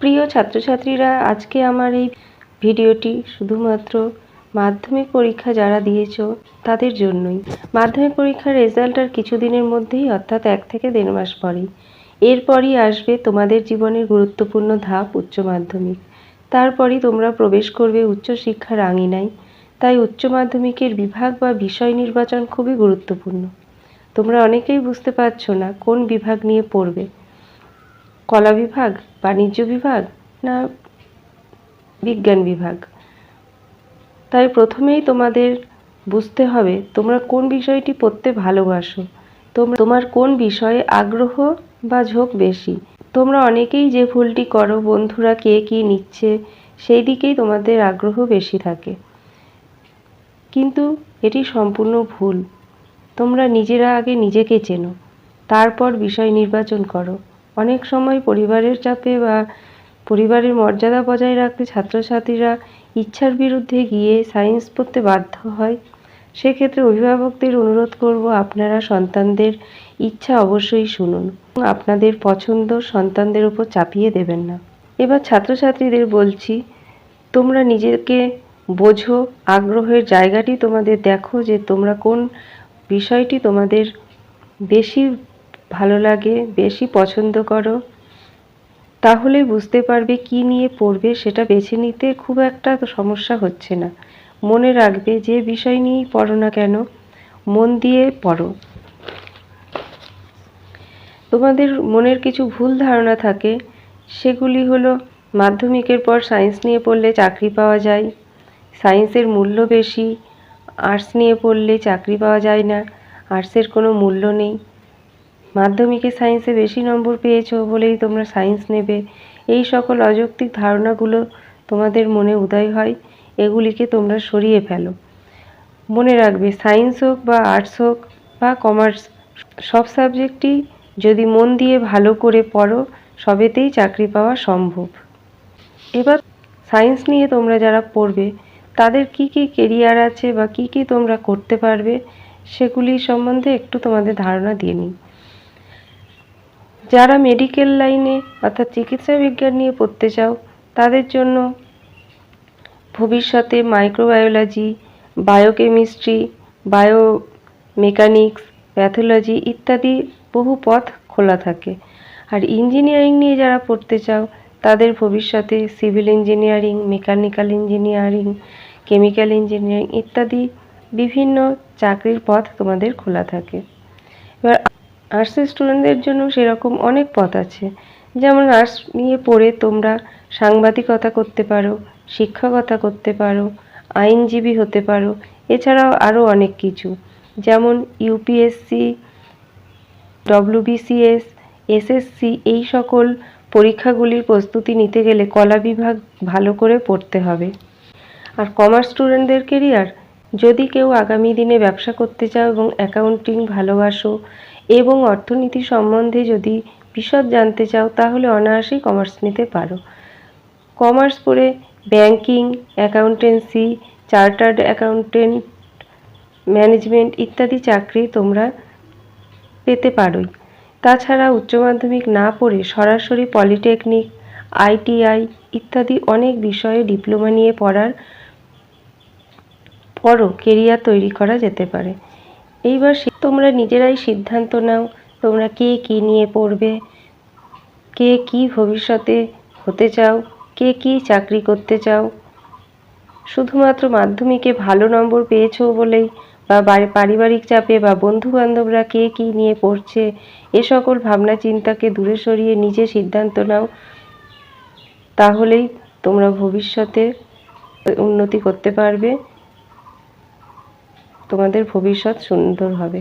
প্রিয় ছাত্রছাত্রীরা, আজকে আমার এই ভিডিওটি শুধুমাত্র মাধ্যমিক পরীক্ষা যারা দিয়েছ তাদের জন্যই। মাধ্যমিক পরীক্ষার রেজাল্ট আর কিছুদিনের মধ্যেই, অর্থাৎ এক থেকে দেড় মাস পরেই। এরপরই আসবে তোমাদের জীবনের গুরুত্বপূর্ণ ধাপ, উচ্চ মাধ্যমিক। তারপরই তোমরা প্রবেশ করবে উচ্চশিক্ষার আঙিনায়। তাই উচ্চ মাধ্যমিকের বিভাগ বা বিষয় নির্বাচন খুবই গুরুত্বপূর্ণ। তোমরা অনেকেই বুঝতে পারছ না কোন বিভাগ নিয়ে পড়বে। কলা বিভাগ বাণিজ্য বিভাগ না বিজ্ঞান বিভাগ? তাই প্রথমেই তোমাদের বুঝতে হবে তোমরা কোন বিষয়টি পড়তে ভালোবাসো। তোমরা তোমার কোন বিষয়ে আগ্রহ বা ঝোঁক বেশি? তোমরা অনেকেই যে ভুলটি করো, বন্ধুরা কে কী নিচ্ছে, সেই দিকেই তোমাদের আগ্রহ বেশি থাকে। কিন্তু এটি সম্পূর্ণ ভুল। তোমরা নিজেরা আগে নিজেকে চেনো, তারপর বিষয় নির্বাচন করো। অনেক সময় পরিবারের চাপে বা পরিবারের মর্যাদা বজায় রাখতে ছাত্রছাত্রীরা ইচ্ছার বিরুদ্ধে গিয়ে সায়েন্স পড়তে বাধ্য হয়। সেক্ষেত্রে অভিভাবকদের অনুরোধ করব আপনারা সন্তানদের ইচ্ছা অবশ্যই শুনুন। আপনাদের পছন্দ সন্তানদের উপর চাপিয়ে দেবেন না। এবার ছাত্রছাত্রীদের বলছি, তোমরা নিজেকে বোঝো, আগ্রহের জায়গাটি তোমাদের দেখো যে তোমরা কোন বিষয়টি তোমাদের বেশি ভালো লাগে, বেশি পছন্দ করো, তাহলে বুঝতে পারবে কি নিয়ে পড়বে সেটা বেছে নিতে খুব একটা সমস্যা হচ্ছে না। মনে রাখবে যে বিষয় নিয়েই পড়ো না কেন, মন দিয়ে পড়ো। তোমাদের মনের কিছু ভুল ধারণা থাকে, সেগুলি হলো মাধ্যমিকের পর সায়েন্স নিয়ে পড়লে চাকরি পাওয়া যায়, সায়েন্সের মূল্য বেশি, আর্টস নিয়ে পড়লে চাকরি পাওয়া যায় না, আর্টসের কোনো মূল্য নেই। মাধ্যমিকে সায়েন্সে বেশি নম্বর পেয়েছ বলেই তোমরা সায়েন্স নেবে। এই সকল অযৌক্তিক ধারণাগুলো তোমাদের মনে উদয় হয়, এগুলিকে তোমরা সরিয়ে ফেলো। মনে রাখবে, সায়েন্স হোক বা আর্টস হোক বা কমার্স, সব সাবজেক্টই যদি মন দিয়ে ভালো করে পড়ো, সবেতেই চাকরি পাওয়া সম্ভব। এবার সায়েন্স নিয়ে তোমরা যারা পড়বে, তাদের কি কি কেরিয়ার আছে বা কি কি তোমরা করতে পারবে, সেগুলি সম্বন্ধে একটু তোমাদের ধারণা দিয়ে নিই। যারা মেডিকেল লাইনে অর্থাৎ চিকিৎসা বিজ্ঞান নিয়ে পড়তে চাও, তাদের জন্য ভবিষ্যতে microbiology biochemistry biomechanics pathology ইত্যাদি বহু পথ খোলা থাকে। আর ইঞ্জিনিয়ারিং নিয়ে যারা পড়তে চাও, তাদের ভবিষ্যতে civil engineering mechanical engineering chemical engineering ইত্যাদি বিভিন্ন চাকরির পথ তোমাদের খোলা থাকে। এবার আর্টসের স্টুডেন্টদের জন্য সেরকম অনেক পথ আছে। যেমন আর্টস নিয়ে পড়ে তোমরা সাংবাদিকতা করতে পারো, শিক্ষকতা করতে পারো, আইনজীবী হতে পারো, এছাড়াও আরও অনেক কিছু। যেমন ইউপিএসসি ডব্লিউবিসিএস এসএসসি এই সকল পরীক্ষাগুলির প্রস্তুতি নিতে গেলে কলা বিভাগ ভালো করে পড়তে হবে। আর কমার্স স্টুডেন্টদের কেরিয়ার যদি কেউ আগামী দিনে ব্যবসা করতে চাও এবং অ্যাকাউন্টিং ভালোবাসো এবং অর্থনীতি সম্বন্ধে যদি বিশদ জানতে চাও, তাহলে অনায়াসেই কমার্স নিতে পারো। কমার্স পড়ে banking accountancy chartered accountant management ইত্যাদি চাকরি তোমরা পেতে পারোই। তাছাড়া উচ্চ মাধ্যমিক না পড়ে সরাসরি পলিটেকনিক আইটিআই ইত্যাদি অনেক বিষয়ে ডিপ্লোমা নিয়ে পড়ার পরও কেরিয়ার তৈরি করা যেতে পারে। এইবার তোমরা নিজেরাই সিদ্ধান্ত নাও, তোমরা কে কী নিয়ে পড়বে? কে কী ভবিষ্যতে হতে চাও? কে কী চাকরি করতে চাও? শুধুমাত্র মাধ্যমিকে ভালো নম্বর পেয়েছ বলেই বা পারিবারিক চাপে বা বন্ধু বান্ধবরা কে কী নিয়ে পড়ছে, এ সকল ভাবনা চিন্তাকে দূরে সরিয়ে নিজে সিদ্ধান্ত নাও, তাহলেই তোমরা ভবিষ্যতে উন্নতি করতে পারবে। তোমাদের ভবিষ্যৎ সুন্দর হবে।